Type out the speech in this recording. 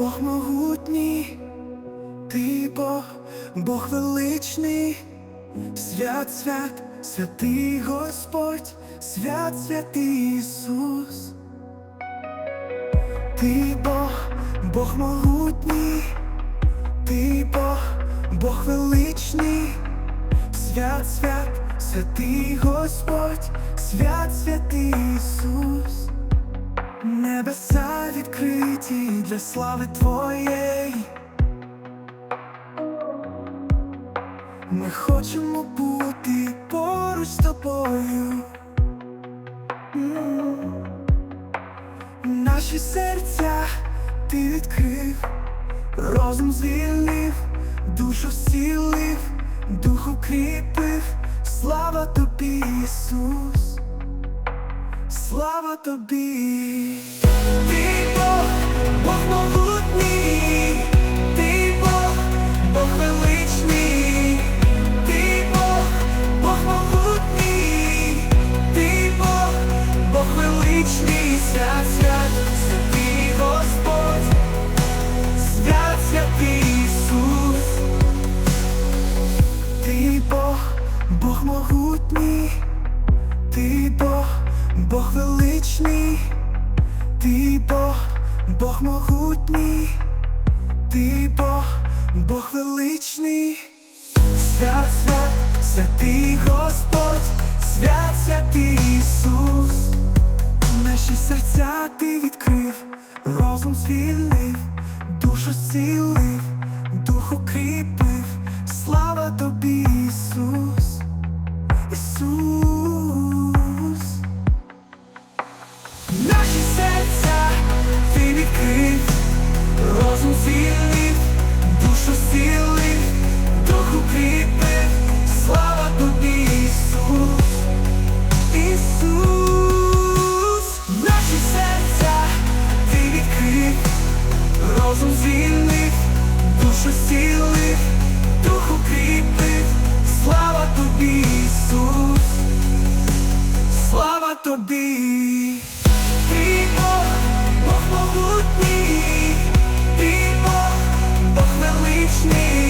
Бог могутній, ти Бог, Бог величний, свят, свят, святий Господь, свят, святий Ісус. Ти Бог, Бог могутній, ти Бог, Бог величний, свят, свят, святий Господь, свят, святий Ісус. Для слави Твоєї. Ми хочемо бути поруч з тобою. Наші серця ти відкрив, розум звільнив, душу зцілив, дух укріпив, слава тобі, Ісус. Слава тобі, ти Бог, могутній, ти Бог, Бог величний, ти Бог, Бог могутній, ти Бог, Бог величний, свят, свят, святий Господь, свят, Ісус, ти Бог, Бог могутній. Ти Бог, Бог величний, ти Бог, Бог могутній, ти Бог, Бог величний, свят, свят, святий Господь, свят, святий Ісус, наші серця ти відкрив, розум звільнив, душу зцілив, дух укріпив, слава тобі, Ісус. Ісус, наші розум звільнив, душу зцілив, дух укріпив, слава тобі, Ісус, Ісус, наші серця ти відкрив, розум звільнив, душу зцілив, дух укріпив, makes me.